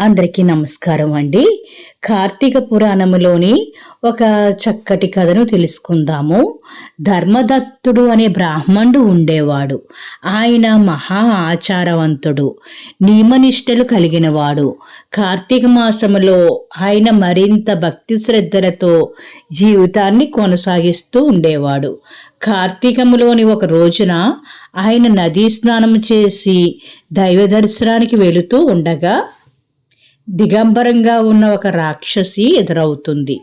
అందరికీ నమస్కారం అండి. కార్తీక పురాణములోని ఒక చక్కటి కథను తెలుసుకుందాము. ధర్మదత్తుడు అనే బ్రాహ్మణుడు ఉండేవాడు. ఆయన మహా ఆచారవంతుడు నియమనిష్టలు కలిగినవాడు. కార్తీక మాసములో ఆయన మరింత భక్తి శ్రద్ధలతో జీవితాన్ని కొనసాగిస్తూ ఉండేవాడు. కార్తీకములోని ఒక రోజున ఆయన నదీ స్నానం చేసి దైవ దర్శనానికి వెళుతూ ఉండగా దిగంబరంగా ఉన్న ఒక రాక్షసి ఎదురవుతుంది.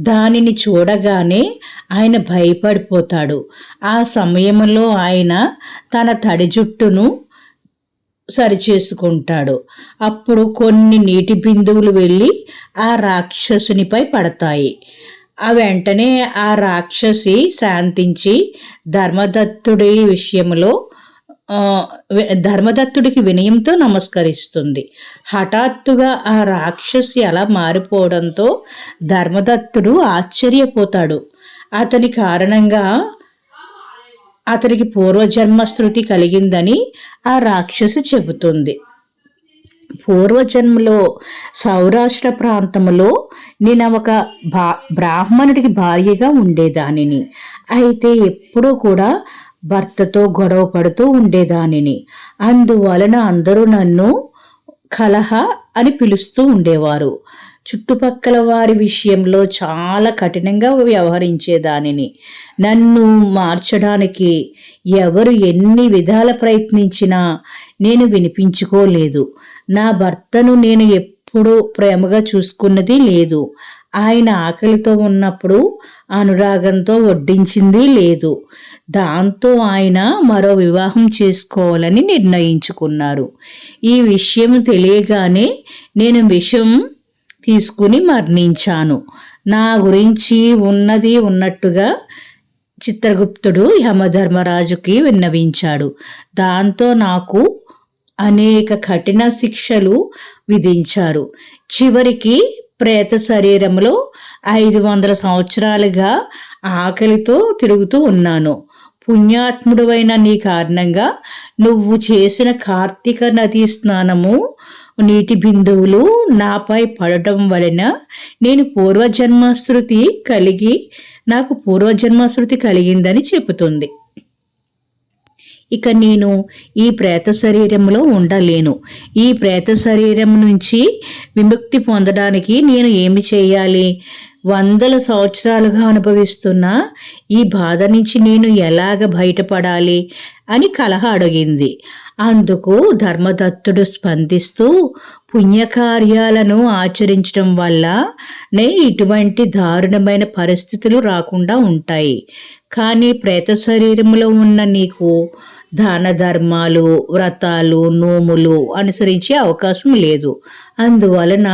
దానిని చూడగానే ఆయన భయపడిపోతాడు. ఆ సమయంలో ఆయన తన తడి జుట్టును సరిచేసుకుంటాడు. అప్పుడు కొన్ని నీటి బిందువులు వెళ్ళి ఆ రాక్షసునిపై పడతాయి. ఆ వెంటనే ఆ రాక్షసి శాంతించి ధర్మదత్తుడి విషయంలో ధర్మదత్తుడికి వినయంతో నమస్కరిస్తుంది. హఠాత్తుగా ఆ రాక్షసి అలా మారిపోవడంతో ధర్మదత్తుడు ఆశ్చర్యపోతాడు. అతని కారణంగా అతనికి పూర్వజన్మ శృతి కలిగిందని ఆ రాక్షసి చెబుతుంది. పూర్వజన్మలో సౌరాష్ట్ర ప్రాంతంలో నేను ఒక బా బ్రాహ్మణుడికి భార్యగా ఉండేదానిని. అయితే ఎప్పుడూ కూడా భర్తతో గొడవ పడుతూ ఉండేదానిని. అందువలన అందరూ నన్ను కలహ అని పిలుస్తూ ఉండేవారు. చుట్టుపక్కల వారి విషయంలో చాలా కఠినంగా వ్యవహరించేదానిని. నన్ను మార్చడానికి ఎవరు ఎన్ని విధాల ప్రయత్నించినా నేను వినిపించుకోలేదు. నా భర్తను నేను ఎప్పుడూ ప్రేమగా చూసుకున్నది లేదు. ఆయన ఆకలితో ఉన్నప్పుడు అనురాగంతో వడ్డించింది లేదు. దాంతో ఆయన మరో వివాహం చేసుకోవాలని నిర్ణయించుకున్నారు. ఈ విషయం తెలియగానే నేను విషం తీసుకుని మరణించాను. నా గురించి ఉన్నది ఉన్నట్టుగా చిత్రగుప్తుడు యమధర్మరాజుకి విన్నవించాడు. దాంతో నాకు అనేక కఠిన శిక్షలు విధించారు. చివరికి ప్రేత శరీరంలో ఐదు వందల సంవత్సరాలుగా ఆకలితో తిరుగుతూ ఉన్నాను. పుణ్యాత్ముడవైన నీ కారణంగా నువ్వు చేసిన కార్తీక నదీ స్నానము నీటి బిందువులు నాపై పడటం వలన నేను పూర్వజన్మశృతి కలిగి నాకు పూర్వజన్మశృతి కలిగిందని చెబుతుంది. ఇక నేను ఈ ప్రేత శరీరంలో ఉండలేను. ఈ ప్రేత శరీరం నుంచి విముక్తి పొందడానికి నేను ఏమి చేయాలి? వందల సంవత్సరాలుగా అనుభవిస్తున్న ఈ బాధ నుంచి నేను ఎలాగ బయటపడాలి అని కలహ అడిగింది. అందుకు ధర్మదత్తుడు స్పందిస్తూ పుణ్యకార్యాలను ఆచరించడం వల్ల నే ఇటువంటి దారుణమైన పరిస్థితులు రాకుండా ఉంటాయి. కానీ ప్రేత శరీరంలో ఉన్న నీకు దాన ధర్మాలు వ్రతాలు నోములు అనుసరించే అవకాశం లేదు. అందువలన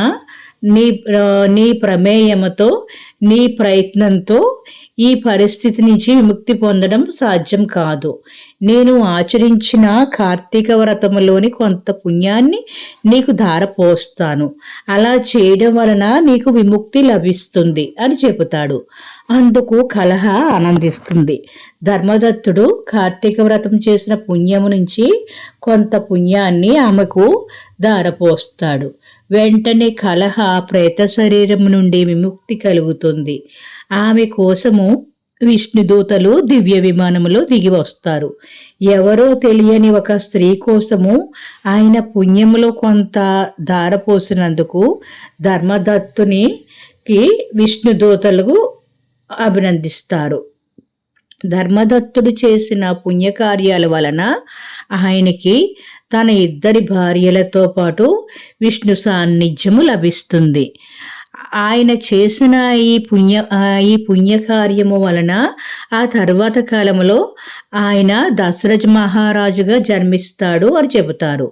నీ నీ ప్రమేయముతో నీ ప్రయత్నంతో ఈ పరిస్థితి నుంచి విముక్తి పొందడం సాధ్యం కాదు. నేను ఆచరించిన కార్తీక వ్రతములోని కొంత పుణ్యాన్ని నీకు ధారపోస్తాను. అలా చేయడం వలన నీకు విముక్తి లభిస్తుంది అని చెబుతాడు. అందుకు కలహ ఆనందిస్తుంది. ధర్మదత్తుడు కార్తీక వ్రతం చేసిన పుణ్యము నుంచి కొంత పుణ్యాన్ని ఆమెకు ధారపోస్తాడు. వెంటనే కలహ ప్రేత శరీరం నుండి విముక్తి కలుగుతుంది. ఆమె కోసము విష్ణుదూతలు దివ్య విమానములో దిగి వస్తారు. ఎవరో తెలియని ఒక స్త్రీ కోసము ఆయన పుణ్యములో కొంత ధారపోసినందుకు ధర్మదత్తునికి విష్ణుదూతలు అభినందిస్తారు. ధర్మదత్తుడు చేసిన పుణ్యకార్యాల వలన ఆయనకి తన ఇద్దరి భార్యలతో పాటు విష్ణు సాన్నిధ్యము లభిస్తుంది. ఆయన చేసిన ఈ పుణ్య ఈ పుణ్యకార్యము వలన ఆ తర్వాత కాలంలో ఆయన దశరథ మహారాజుగా జన్మిస్తాడు అని చెబుతారు.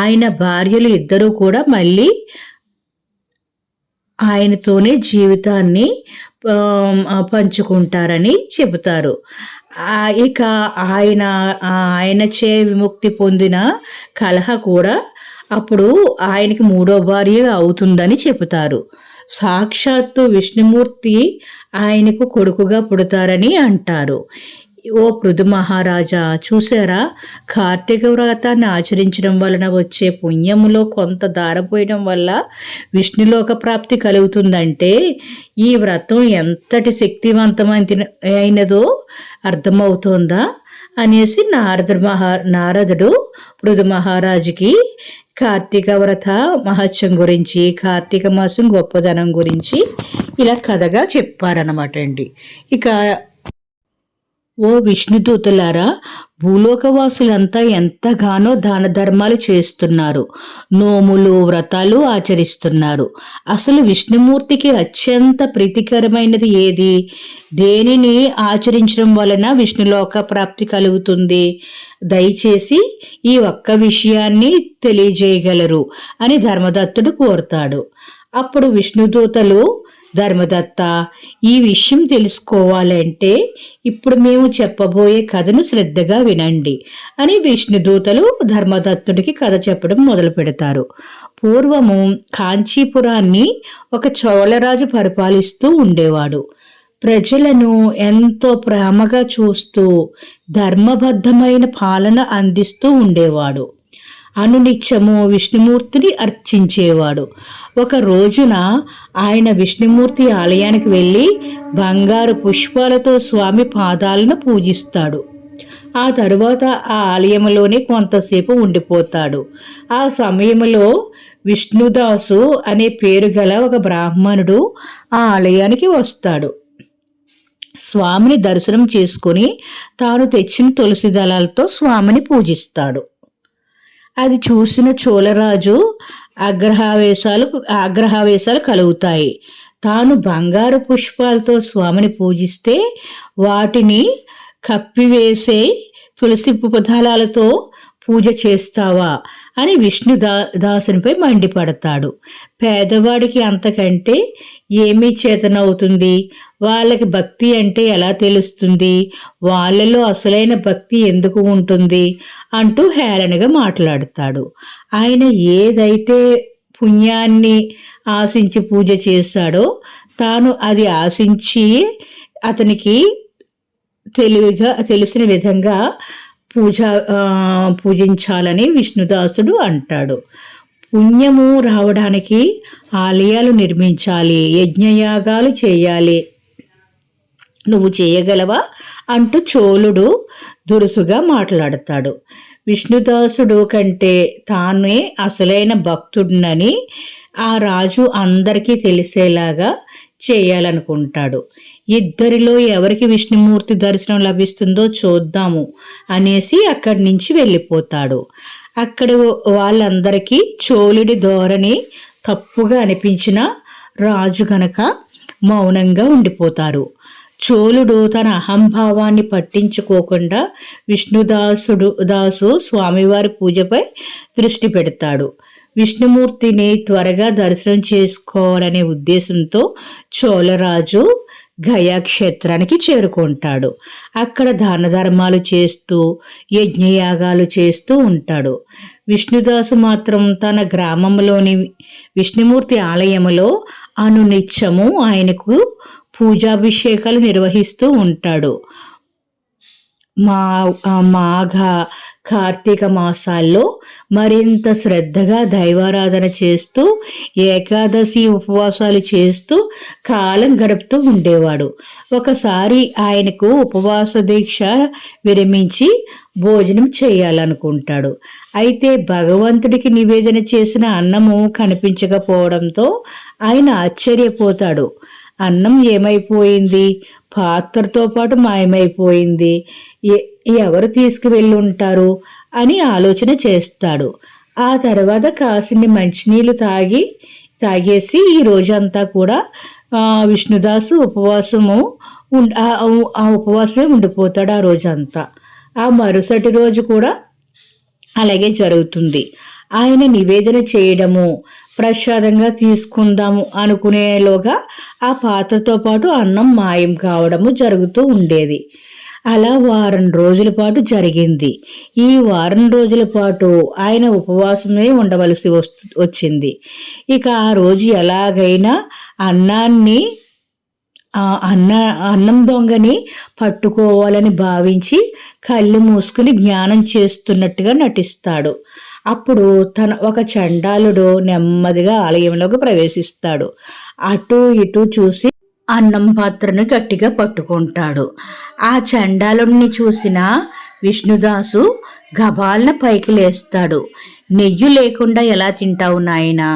ఆయన భార్యలు ఇద్దరూ కూడా మళ్ళీ ఆయనతోనే జీవితాన్ని పంచుకుంటారని చెబుతారు. ఇక ఆయన ఆయన చే విముక్తి పొందిన కలహ కూడా అప్పుడు ఆయనకి మూడో భార్య అవుతుందని చెబుతారు. సాక్షాత్తు విష్ణుమూర్తి ఆయనకు కొడుకుగా పుడతారని అంటారు. ఓ పృథు మహారాజా చూసారా కార్తీక వ్రతాన్ని ఆచరించడం వలన వచ్చే పుణ్యములో కొంత దారపోయడం వల్ల విష్ణులోక ప్రాప్తి కలుగుతుందంటే ఈ వ్రతం ఎంతటి శక్తివంతమైన అయినదో అర్థమవుతోందా? అనేసి నారద మహా నారదుడు పృథు మహారాజుకి కార్తీక వ్రత మహత్యం గురించి కార్తీక మాసం గొప్పదనం గురించి ఇలా కథగా చెప్పారనమాట అండి. ఇక ఓ విష్ణుదూతులారా భూలోకవాసులంతా ఎంతగానో దాన ధర్మాలు చేస్తున్నారు. నోములు వ్రతాలు ఆచరిస్తున్నారు. అసలు విష్ణుమూర్తికి అత్యంత ప్రీతికరమైనది ఏది? దేనిని ఆచరించడం వలన విష్ణులోక ప్రాప్తి కలుగుతుంది? దయచేసి ఈ ఒక్క విషయాన్ని తెలియజేయగలరు అని ధర్మదత్తుడు కోరుతాడు. అప్పుడు విష్ణుదూతలు ధర్మదత్త ఈ విషయం తెలుసుకోవాలంటే ఇప్పుడు మేము చెప్పబోయే కథను శ్రద్ధగా వినండి అని విష్ణుదూతలు ధర్మదత్తుడికి కథ చెప్పడం మొదలు పెడతారు. పూర్వము కాంచీపురాన్ని ఒక చోళరాజు పరిపాలిస్తూ ఉండేవాడు. ప్రజలను ఎంతో ప్రేమగా చూస్తూ ధర్మబద్ధమైన పాలన అందిస్తూ ఉండేవాడు. అనునిత్యము విష్ణుమూర్తిని అర్చించేవాడు. ఒక రోజున ఆయన విష్ణుమూర్తి ఆలయానికి వెళ్ళి బంగారు పుష్పాలతో స్వామి పాదాలను పూజిస్తాడు. ఆ తరువాత ఆ ఆలయంలోనే కొంతసేపు ఉండిపోతాడు. ఆ సమయంలో విష్ణుదాసు అనే పేరు గల ఒక బ్రాహ్మణుడు ఆ ఆలయానికి వస్తాడు. స్వామిని దర్శనం చేసుకుని తాను తెచ్చిన తులసి దళాలతో స్వామిని పూజిస్తాడు. అది చూసిన చోళరాజు అగ్రహావేశాలు ఆగ్రహావేశాలు కలుగుతాయి. తాను బంగారు పుష్పాలతో స్వామిని పూజిస్తే వాటిని కప్పివేసే తులసి పుపదాలతో పూజ చేస్తావా అని విష్ణు దా దాసునిపై మండిపడతాడు. పేదవాడికి అంతకంటే ఏమీ చేతనవుతుంది? వాళ్ళకి భక్తి అంటే ఎలా తెలుస్తుంది? వాళ్ళలో అసలైన భక్తి ఎందుకు ఉంటుంది? అంటూ హేళనగా మాట్లాడతాడు. ఆయన ఏదైతే పుణ్యాన్ని ఆశించి పూజ చేశాడో తాను అది ఆశించి అతనికి తెలివిగా తెలిసిన విధంగా పూజ పూజించాలని విష్ణుదాసుడు అంటాడు. పుణ్యము రావడానికి ఆలయాలు నిర్మించాలి యజ్ఞయాగాలు చేయాలి. నువ్వు చేయగలవా? అంటూ చోళుడు దురుసుగా మాట్లాడతాడు. విష్ణుదాసుడు కంటే తానే అసలైన భక్తుడినని ఆ రాజు అందరికీ తెలిసేలాగా చేయాలనుకుంటాడు. ఇద్దరిలో ఎవరికి విష్ణుమూర్తి దర్శనం లభిస్తుందో చూద్దాము అనేసి అక్కడి నుంచి వెళ్ళిపోతాడు. అక్కడ వాళ్ళందరికీ చోళుడి ధోరణి తప్పుగా అనిపించిన రాజు గనక మౌనంగా ఉండిపోతారు. చోళుడు తన అహంభావాన్ని పట్టించుకోకుండా విష్ణుదాసుడు దాసు స్వామివారి పూజపై దృష్టి పెడతాడు. విష్ణుమూర్తిని త్వరగా దర్శనం చేసుకోవాలనే ఉద్దేశంతో చోళరాజు గయా క్షేత్రానికి చేరుకుంటాడు. అక్కడ దాన ధర్మాలు చేస్తూ యజ్ఞయాగాలు చేస్తూ ఉంటాడు. విష్ణుదాసు మాత్రం తన గ్రామంలోని విష్ణుమూర్తి ఆలయములో అనునిత్యము ఆయనకు పూజాభిషేకాలు నిర్వహిస్తూ ఉంటాడు. మా మాఘ కార్తీక మాసాల్లో మరింత శ్రద్ధగా దైవారాధన చేస్తూ ఏకాదశి ఉపవాసాలు చేస్తూ కాలం గడుపుతూ ఉండేవాడు. ఒకసారి ఆయనకు ఉపవాస దీక్ష విరమించి భోజనం చేయాలనుకుంటాడు. అయితే భగవంతుడికి నివేదన చేసిన అన్నము కనిపించకపోవడంతో ఆయన ఆశ్చర్యపోతాడు. అన్నం ఏమైపోయింది? పాత్రతో పాటు మాయమైపోయింది. ఎవరు తీసుకువెళ్ళి ఉంటారు అని ఆలోచన చేస్తాడు. ఆ తర్వాత కాసిన్ని మంచినీళ్ళు తాగి తాగేసి ఈ రోజంతా కూడా విష్ణుదాసు ఉపవాసము ఆ ఉపవాసమే ఉండిపోతాడు ఆ రోజంతా. ఆ మరుసటి రోజు కూడా అలాగే జరుగుతుంది. ఆయన నివేదన చేయడము ప్రసాదంగా తీసుకుందాము అనుకునేలోగా ఆ పాత్రతో పాటు అన్నం మాయం కావడము జరుగుతూ ఉండేది. అలా వారం రోజుల పాటు జరిగింది. ఈ వారం రోజుల పాటు ఆయన ఉపవాసమే ఉండవలసి వచ్చింది. ఇక ఆ రోజు ఎలాగైనా అన్నాన్ని అన్న అన్నం దొంగని పట్టుకోవాలని భావించి కళ్ళు మూసుకుని జ్ఞానం చేస్తున్నట్టుగా నటిస్తాడు. అప్పుడు తన ఒక చండాలుడు నెమ్మదిగా ఆలయంలోకి ప్రవేశిస్తాడు. అటు ఇటు చూసి అన్నం పాత్రను గట్టిగా పట్టుకుంటాడు. ఆ చండాలుడిని చూసిన విష్ణుదాసు గబాలన పైకి లేస్తాడు. నెయ్యి లేకుండా ఎలా తింటావు నాయనా?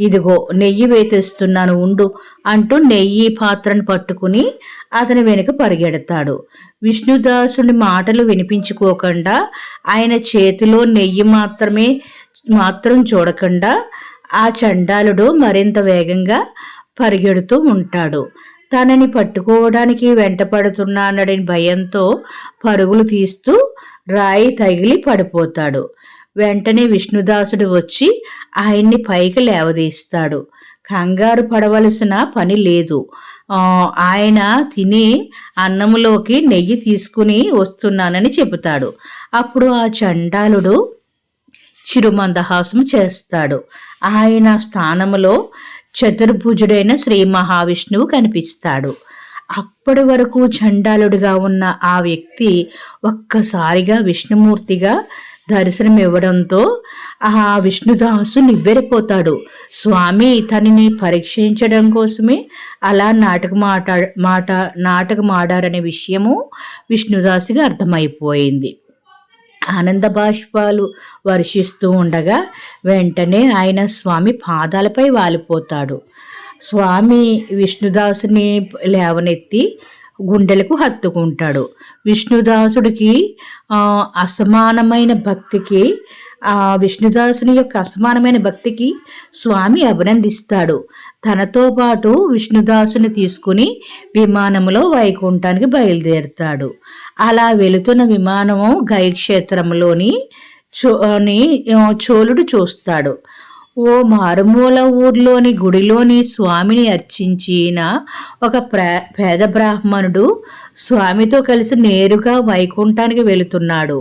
ఇదిగో నెయ్యి వేతేస్తున్నాను ఉండు అంటూ నెయ్యి పాత్రను పట్టుకుని అతని వెనుక పరిగెడతాడు. విష్ణుదాసుని మాటలు వినిపించుకోకుండా ఆయన చేతిలో నెయ్యి మాత్రమే మాత్రం చూడకుండా ఆ చండాలుడు మరింత వేగంగా పరిగెడుతూ ఉంటాడు. తనని పట్టుకోవడానికి వెంటపడుతున్నాడని భయంతో పరుగులు తీస్తూ రాయి తగిలి పడిపోతాడు. వెంటనే విష్ణుదాసుడు వచ్చి ఆయన్ని పైకి లేవదీస్తాడు. కంగారు పడవలసిన పని లేదు. ఆయన తిని అన్నములోకి నెయ్యి తీసుకుని వస్తున్నానని చెబుతాడు. అప్పుడు ఆ చండాలుడు చిరుమందహాసం చేస్తాడు. ఆయన స్థానములో చతుర్భుజుడైన శ్రీ మహావిష్ణువు కనిపిస్తాడు. అప్పటి వరకు చండాలుడిగా ఉన్న ఆ వ్యక్తి ఒక్కసారిగా విష్ణుమూర్తిగా దర్శనం ఇవ్వడంతో ఆ విష్ణుదాసు నివ్వెరిపోతాడు. స్వామి తనని పరీక్షించడం కోసమే అలా నాటకం మాట మాట నాటకం ఆడారనే విషయము విష్ణుదాసుకి అర్థమైపోయింది. ఆనంద బాష్పాలు వర్షిస్తూ ఉండగా వెంటనే ఆయన స్వామి పాదాలపై వాలిపోతాడు. స్వామి విష్ణుదాసుని లేవనెత్తి గుండెలకు హత్తుకుంటాడు. విష్ణుదాసుడికి అసమానమైన భక్తికి ఆ విష్ణుదాసుని యొక్క అసమానమైన భక్తికి స్వామి అభినందిస్తాడు. తనతో పాటు విష్ణుదాసుని తీసుకుని విమానంలో వైకుంఠానికి బయలుదేరుతాడు. అలా వెళుతున్న విమానము గయక్షేత్రంలోని చో చోళుడు చూస్తాడు. ఓ మారుమూల ఊర్లోని గుడిలోని స్వామిని అర్చించిన ఒక పేద బ్రాహ్మణుడు స్వామితో కలిసి నేరుగా వైకుంఠానికి వెళుతున్నాడు.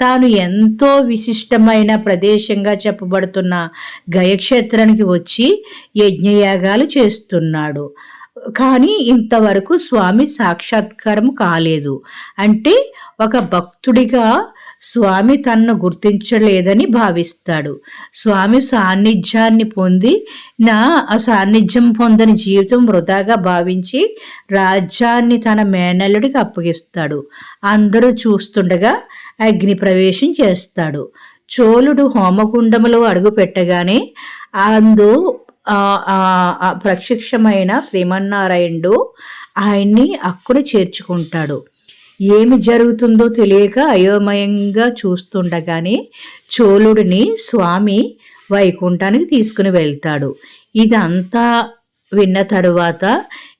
తాను ఎంతో విశిష్టమైన ప్రదేశంగా చెప్పబడుతున్న గయక్షేత్రానికి వచ్చి యజ్ఞయాగాలు చేస్తున్నాడు. కానీ ఇంతవరకు స్వామి సాక్షాత్కారం కాలేదు. అంటే ఒక భక్తుడిగా స్వామి తన్ను గుర్తించలేదని భావిస్తాడు. స్వామి సాన్నిధ్యాన్ని పొంది నా సాన్నిధ్యం పొందని జీవితం వృధాగా భావించి రాజ్యాన్ని తన మేనల్లుడికి అప్పగిస్తాడు. అందరూ చూస్తుండగా అగ్ని ప్రవేశం చేస్తాడు. చోళుడు హోమగుండములో అడుగు పెట్టగానే అందు ప్రత్యక్షమైన శ్రీమన్నారాయణుడు ఆయన్ని అక్కడ చేర్చుకుంటాడు. ఏమి జరుగుతుందో తెలియక అయోమయంగా చూస్తుండగానే చోళుడిని స్వామి వైకుంఠానికి తీసుకుని వెళ్తాడు. ఇదంతా విన్న తరువాత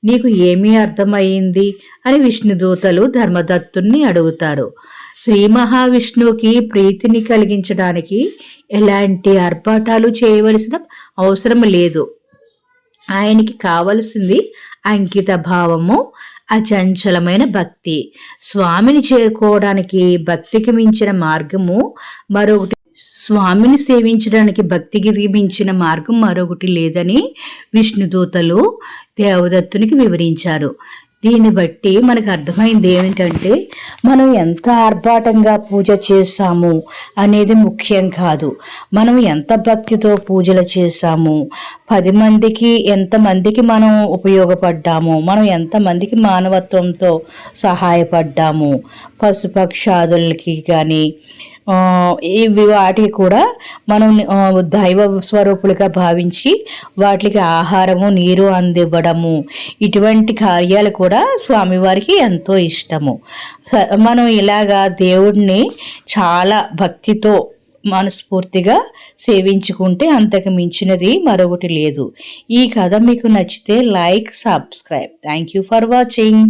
నీకు ఏమీ అర్థమైంది అని విష్ణుదూతలు ధర్మదత్తుణ్ణి అడుగుతారు. శ్రీ మహావిష్ణువుకి ప్రీతిని కలిగించడానికి ఎలాంటి ఆర్భాటాలు చేయవలసిన అవసరం లేదు. ఆయనకి కావలసింది అంకిత భావము అచంచలమైన భక్తి. స్వామిని చేరుకోవడానికి భక్తికి మించిన మార్గము మరొకటి. స్వామిని సేవించడానికి భక్తికి మించిన మార్గం మరొకటి లేదని విష్ణుదూతలు దేవదత్తునికి వివరించారు. దీన్ని బట్టి మనకు అర్థమైంది ఏమిటంటే మనం ఎంత ఆర్భాటంగా పూజ చేశాము అనేది ముఖ్యం కాదు. మనం ఎంత భక్తితో పూజలు చేశాము పది మందికి ఎంతమందికి మనం ఉపయోగపడ్డాము మనం ఎంతమందికి మానవత్వంతో సహాయపడ్డాము పశుపక్షాదులకి కానీ ఇవి వాటికి కూడా మనం దైవ స్వరూపులుగా భావించి వాటికి ఆహారము నీరు అందివ్వడము. ఇటువంటి కార్యాలు కూడా స్వామివారికి ఎంతో ఇష్టము. మనం ఇలాగా దేవుడిని చాలా భక్తితో మనస్ఫూర్తిగా సేవించుకుంటే అంతకు మించినది మరొకటి లేదు. ఈ కథ మీకు నచ్చితే like subscribe. Thank you for watching.